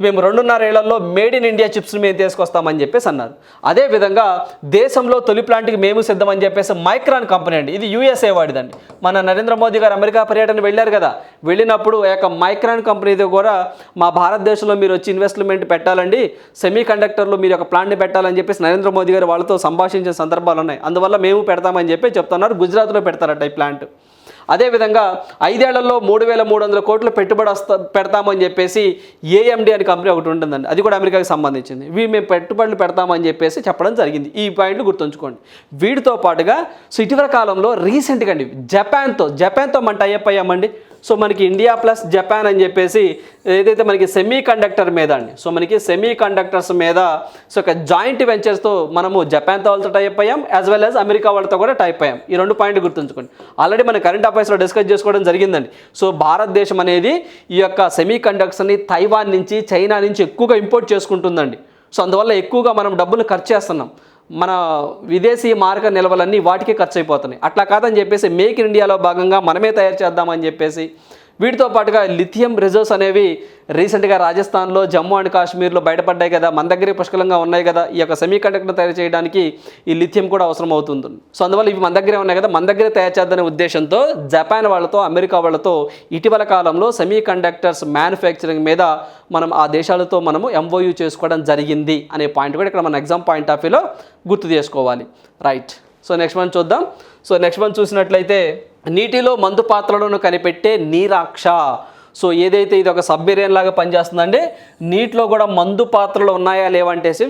Speaker 1: మేము రెండున్నర ఏళ్ళలో మేడ్ ఇన్ ఇండియా చిప్స్ని మేము తీసుకొస్తామని చెప్పేసి అన్నారు. అదేవిధంగా దేశంలో తొలి ప్లాంట్కి మేము సిద్ధమని చెప్పేసి మైక్రాన్ కంపెనీ అండి. ఇది యూఎస్ఏ వాడిదండి. మన నరేంద్ర మోదీ గారు అమెరికా పర్యటన వెళ్ళారు కదా. వెళ్ళినప్పుడు ఆ యొక్క మైక్రాన్ కంపెనీతో కూడా మా భారతదేశంలో మీరు వచ్చి ఇన్వెస్ట్మెంట్ పెట్టాలండి. సెమీ కండక్టర్లో మీరు ఒక ప్లాంట్ని పెట్టాలని చెప్పేసి నరేంద్ర మోదీ గారు వాళ్ళతో సంభాషించిన సందర్భాలు ఉన్నాయి. అందువల్ల మేము పెడతామని చెప్పి చెప్తున్నారు. గుజరాత్లో పెడతారట ఈ ప్లాంట్ అదేవిధంగా ఐదేళ్ళలో మూడు వేల మూడు వందల కోట్లు పెట్టుబడి వస్తా పెడతామని చెప్పేసి ఏఎండి అనే కంపెనీ ఒకటి ఉంటుందండి. అది కూడా అమెరికాకి సంబంధించింది. ఇవి మేము పెట్టుబడులు పెడతామని చెప్పేసి చెప్పడం జరిగింది. ఈ పాయింట్లు గుర్తుంచుకోండి. వీటితో పాటుగా సో ఇటీవల కాలంలో రీసెంట్గా అండి జపాన్తో జపాన్తో మన టైప్ అయ్యామండి. సో మనకి ఇండియా ప్లస్ జపాన్ అని చెప్పేసి ఏదైతే మనకి సెమీ కండక్టర్ మీద అండి సో మనకి సెమీ కండక్టర్స్ మీద సో ఒక జాయింట్ వెంచర్స్తో మనము జపాన్తో వాళ్ళతో టైప్ అయ్యాం యాజ్ వెల్ యాజ్ అమెరికా వాళ్ళతో కూడా టైప్ అయ్యాం. ఈ రెండు పాయింట్ గుర్తుంచుకోండి. ఆల్రెడీ మన కరెంట్ అఫైర్స్లో డిస్కస్ చేసుకోవడం జరిగిందండి. సో భారతదేశం అనేది ఈ యొక్క సెమీ కండక్టర్స్ని తైవాన్ నుంచి చైనా నుంచి ఎక్కువగా ఇంపోర్ట్ చేసుకుంటుందండి. సో అందువల్ల ఎక్కువగా మనం డబ్బులు ఖర్చు చేస్తున్నాం. మన విదేశీ మారక నిల్వలన్నీ వాటికే ఖర్చు అయిపోతున్నాయి. అట్లా కాదని చెప్పేసి మేక్ ఇన్ ఇండియాలో భాగంగా మనమే తయారు చేద్దామని చెప్పేసి వీటితో పాటుగా లిథియం రిజర్వ్స్ అనేవి రీసెంట్గా రాజస్థాన్లో జమ్మూ అండ్ కాశ్మీర్లో బయటపడ్డాయి కదా మన దగ్గరే పుష్కలంగా ఉన్నాయి కదా ఈ యొక్క సెమీ కండక్టర్ తయారు చేయడానికి ఈ లిథియం కూడా అవసరం అవుతుంది సో అందువల్ల ఇవి మన దగ్గరే ఉన్నాయి కదా మన దగ్గరే తయారు చేద్దనే ఉద్దేశంతో జపాన్ వాళ్ళతో అమెరికా వాళ్ళతో ఇటీవల కాలంలో సెమీ కండక్టర్స్ మ్యానుఫ్యాక్చరింగ్ మీద మనం ఆ దేశాలతో మనము ఎంఓయూ చేసుకోవడం జరిగింది అనే పాయింట్ కూడా ఇక్కడ మన ఎగ్జామ్ పాయింట్ ఆఫ్ వ్యూలో గుర్తు చేసుకోవాలి. రైట్. సో నెక్స్ట్ వన్ చూద్దాం. సో నెక్స్ట్ వన్ చూసినట్లయితే నీటిలో మందు పాత్రలను కనిపెట్టే నీరాక్ష. సో ఏదైతే ఇది ఒక సబ్మెరీన్ లాగా పనిచేస్తుందంటే నీటిలో కూడా మందు పాత్రలు ఉన్నాయా లేవంటేసి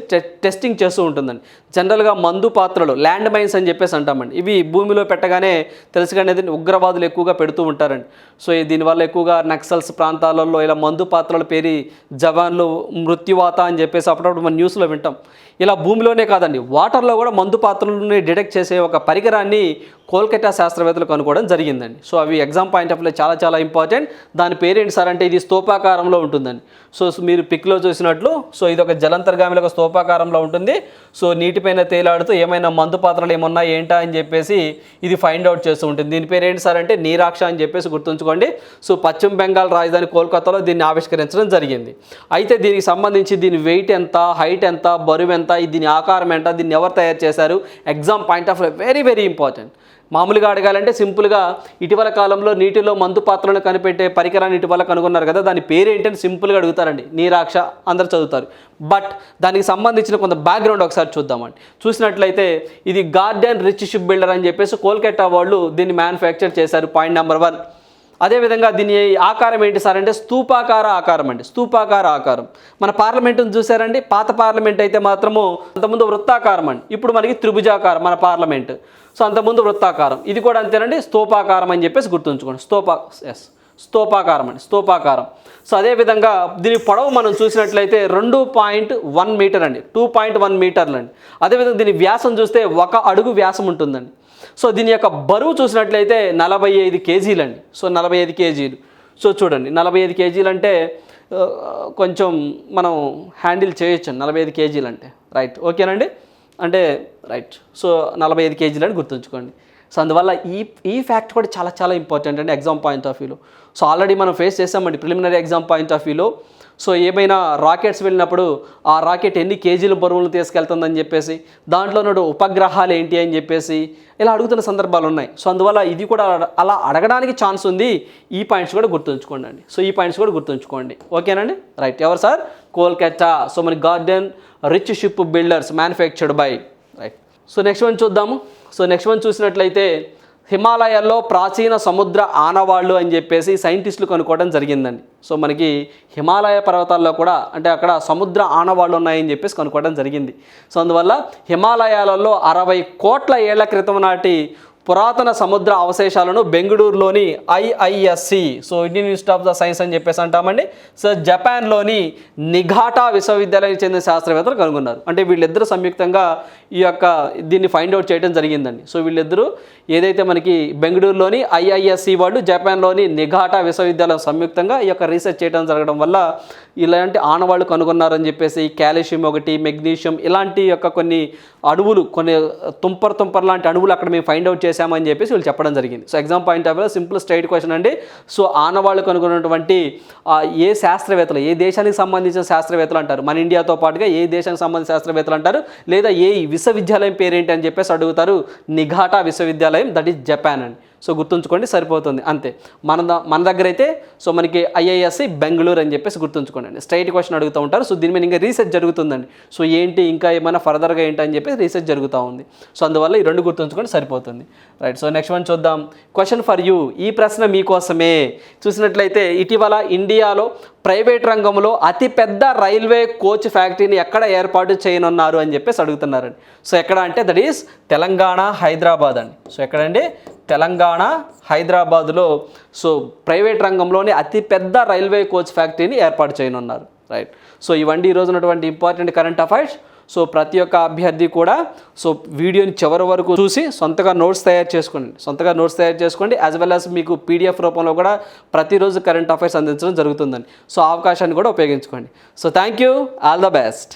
Speaker 1: టెస్టింగ్ చేస్తూ ఉంటుందండి. జనరల్గా మందు పాత్రలు ల్యాండ్ మైన్స్ అని చెప్పేసి అంటామండి. ఇవి భూమిలో పెట్టగానే తెలుసుకునేది ఉగ్రవాదులు ఎక్కువగా పెడుతూ ఉంటారండి. సో దీనివల్ల ఎక్కువగా నక్సల్స్ ప్రాంతాలలో ఇలా మందు పాత్రలు పేరి జవాన్లు మృత్యువాత అని చెప్పేసి అప్పుడప్పుడు మన న్యూస్లో వింటాం. ఇలా భూమిలోనే కాదండి వాటర్లో కూడా మందు పాత్రలని డిటెక్ట్ చేసే ఒక పరికరాన్ని కోల్కతా శాస్త్రవేత్తలు కనుక్కోవడం జరిగిందండి. సో అవి ఎగ్జామ్ పాయింట్ ఆఫ్ వ్యూ చాలా చాలా ఇంపార్టెంట్. దాని పేరేంటి సార్ అంటే ఇది స్తూపాకారంలో ఉంటుందండి. సో మీరు పిక్లో చూసినట్లు సో ఇది ఒక జలంతర్గామిలో స్తూపాకారంలో ఉంటుంది. సో నీటిపైన తేలాడుతూ ఏమైనా మందు పాత్రలు ఏమన్నా ఏంటా అని చెప్పేసి ఇది ఫైండ్ అవుట్ చేస్తూ ఉంటుంది. దీని పేరేంటి సార్ అంటే నీరాక్ష అని చెప్పేసి గుర్తుంచుకోండి. సో పశ్చిమ బెంగాల్ రాజధాని కోల్కతాలో దీన్ని ఆవిష్కరించడం జరిగింది. అయితే దీనికి సంబంధించి దీని వెయిట్ ఎంత హైట్ ఎంత బరువు ఎంత దీని ఆకారం ఎంత దీన్ని ఎవరు తయారు చేశారు? Exam point of very very important మామూలుగా అడగాలంటే సింపుల్గా ఇటీవల కాలంలో నీటిలో మందు పాత్రలను కనిపెట్టే పరికరాన్ని ఇటీవల కనుగొన్నారు కదా దాని పేరేంటని సింపుల్గా అడుగుతారండి. నీరాక్ష అందరు చదువుతారు. బట్ దానికి సంబంధించిన కొంత బ్యాక్గ్రౌండ్ ఒకసారి చూద్దామండి. చూసినట్లయితే ఇది గార్డెన్ రిచ్ షిప్ బిల్డర్ అని చెప్పేసి కోల్కతా వాళ్ళు దీన్ని మ్యానుఫ్యాక్చర్ చేశారు. పాయింట్ నెంబర్ వన్ అదేవిధంగా దీని ఆకారం ఏంటి సార్ అంటే స్తూపాకార ఆకారం అండి. స్తూపాకార ఆకారం. మన పార్లమెంటును చూసారండి పాత పార్లమెంట్ అయితే మాత్రము అంతకుముందు వృత్తాకారం అండి. ఇప్పుడు మనకి త్రిభుజాకారం మన పార్లమెంట్. సో అంతకుముందు వృత్తాకారం. ఇది కూడా అంతేనండి. స్తూపాకారం అని చెప్పేసి గుర్తుంచుకోండి. స్తూపా ఎస్ స్తూపాకారం అండి. స్తూపాకారం. సో అదేవిధంగా దీని పొడవు మనం చూసినట్లయితే రెండు పాయింట్ వన్ మీటర్ అండి. టూ పాయింట్ వన్ మీటర్లు అండి. అదేవిధంగా దీని వ్యాసం చూస్తే ఒక అడుగు వ్యాసం ఉంటుందండి. సో దీని యొక్క బరువు చూసినట్లయితే నలభై ఐదు కేజీలు అండి సో నలభై ఐదు కేజీలు. సో చూడండి నలభై ఐదు కేజీలు అంటే కొంచెం మనం హ్యాండిల్ చేయొచ్చు. నలభై ఐదు కేజీలు అంటే రైట్ ఓకేనండి? అంటే రైట్. సో నలభై ఐదు కేజీలు అని గుర్తుంచుకోండి. సో అందువల్ల ఈ ఈ ఫ్యాక్ట్ కూడా చాలా చాలా ఇంపార్టెంట్ అండి ఎగ్జామ్ పాయింట్ ఆఫ్ వ్యూలో. సో ఆల్రెడీ మనం ఫేస్ చేసామండి ప్రిలిమినరీ ఎగ్జామ్ పాయింట్ ఆఫ్ వ్యూలో. సో ఏమైనా రాకెట్స్ వెళ్ళినప్పుడు ఆ రాకెట్ ఎన్ని కేజీల బరువులు తీసుకెళ్తుందని చెప్పేసి దాంట్లో ఉన్న ఉపగ్రహాలు ఏంటి అని చెప్పేసి ఇలా అడుగుతున్న సందర్భాలు ఉన్నాయి. సో అందువల్ల ఇది కూడా అలా అడగడానికి ఛాన్స్ ఉంది. ఈ పాయింట్స్ కూడా గుర్తుంచుకోండి అండి సో ఈ పాయింట్స్ కూడా గుర్తుంచుకోండి. ఓకేనండి? రైట్. ఎవరు సార్? కోల్కతా సో మన Garden Reach Shipbuilders manufactured by right. So next one చూద్దాము. సో నెక్స్ట్ వన్ చూసినట్లయితే హిమాలయాల్లో ప్రాచీన సముద్ర ఆనవాళ్ళు అని చెప్పేసి సైంటిస్టులు కనుక్కోవడం జరిగిందండి. సో మనకి హిమాలయ పర్వతాల్లో కూడా అంటే అక్కడ సముద్ర ఆనవాళ్ళు ఉన్నాయని చెప్పేసి కనుక్కోవడం జరిగింది. సో అందువల్ల హిమాలయాలలో అరవై కోట్ల ఏళ్ళ క్రితం నాటి పురాతన సముద్ర అవశేషాలను బెంగళూరులోని IISc so Indian Institute of the Science అని చెప్పేసి అంటామండి. సో జపాన్లోని నిఘాటా విశ్వవిద్యాలయానికి చెందిన శాస్త్రవేత్తలు కనుగొన్నారు. అంటే వీళ్ళిద్దరూ సంయుక్తంగా ఈ యొక్క దీన్ని ఫైండ్ అవుట్ చేయడం జరిగిందండి. సో వీళ్ళిద్దరూ ఏదైతే మనకి బెంగళూరులోని ఐఐఎస్సి వాళ్ళు జపాన్లోని నిఘాటా విశ్వవిద్యాలయం సంయుక్తంగా ఈ యొక్క రీసెర్చ్ చేయడం జరగడం వల్ల ఇలాంటి ఆనవాళ్ళు కనుగొన్నారని చెప్పేసి కాల్షియం ఒకటి మెగ్నీషియం ఇలాంటి యొక్క కొన్ని అణువులు కొన్ని తుంపర్ తుంపర్ లాంటి అణువులు అక్కడ మేము ఫైండ్ అవుట్ చేశామని చెప్పేసి వీళ్ళు చెప్పడం జరిగింది. So exam point of view simple straight question అండి. సో ఆనవాళ్ళు కనుగొన్నటువంటి ఏ శాస్త్రవేత్తలు ఏ దేశానికి సంబంధించిన శాస్త్రవేత్తలు అంటారు? మన ఇండియాతో పాటుగా ఏ దేశానికి సంబంధించిన శాస్త్రవేత్తలు అంటారు? లేదా ఏ విశ్వవిద్యాలయం పేరేంటి అని చెప్పేసి అడుగుతారు? నిఘాటా విశ్వవిద్యాలయం దట్ ఈస్ జపాన్ అండి. సో గుర్తుంచుకోండి సరిపోతుంది. అంతే. మన ద- మన దగ్గర అయితే సో మనకి ఐఐఎస్సి బెంగళూరు అని చెప్పేసి గుర్తుంచుకోండి స్ట్రైట్ క్వశ్చన్ అడుగుతూ ఉంటారు. సో దీని మీద ఇంకా రీసెర్చ్ జరుగుతుందండి. సో ఏంటి ఇంకా ఏమైనా ఫర్దర్గా ఏంటి అని చెప్పేసి రీసెర్చ్ జరుగుతూ ఉంది. సో అందువల్ల ఈ రెండు గుర్తుంచుకోండి సరిపోతుంది. రైట్. సో నెక్స్ట్ వన్ చూద్దాం. Question for you. ఈ ప్రశ్న మీకోసమే. చూసినట్లయితే ఇటీవల ఇండియాలో ప్రైవేట్ రంగంలో అతిపెద్ద రైల్వే కోచ్ ఫ్యాక్టరీని ఎక్కడ ఏర్పాటు చేయనున్నారు అని చెప్పేసి అడుగుతున్నారండి. సో ఎక్కడ అంటే దట్ ఈస్ తెలంగాణ హైదరాబాద్ అండి. సో ఎక్కడండి? తెలంగాణ హైదరాబాద్లో సో ప్రైవేట్ రంగంలోనే అతిపెద్ద రైల్వే కోచ్ ఫ్యాక్టరీని ఏర్పాటు చేయనున్నారు. రైట్. సో ఇవన్నీ ఈరోజు ఉన్నటువంటి ఇంపార్టెంట్ కరెంట్ అఫైర్స్ సో ప్రతి ఒక్క అభ్యర్థి కూడా సో వీడియోని చివరి వరకు చూసి సొంతగా నోట్స్ తయారు చేసుకోండి. సొంతగా నోట్స్ తయారు చేసుకోండి. యాజ్ వెల్ యాజ్ మీకు పీడిఎఫ్ రూపంలో కూడా ప్రతిరోజు కరెంట్ అఫైర్స్ అందించడం జరుగుతుందండి సో అవకాశాన్ని కూడా ఉపయోగించుకోండి. So thank you all the best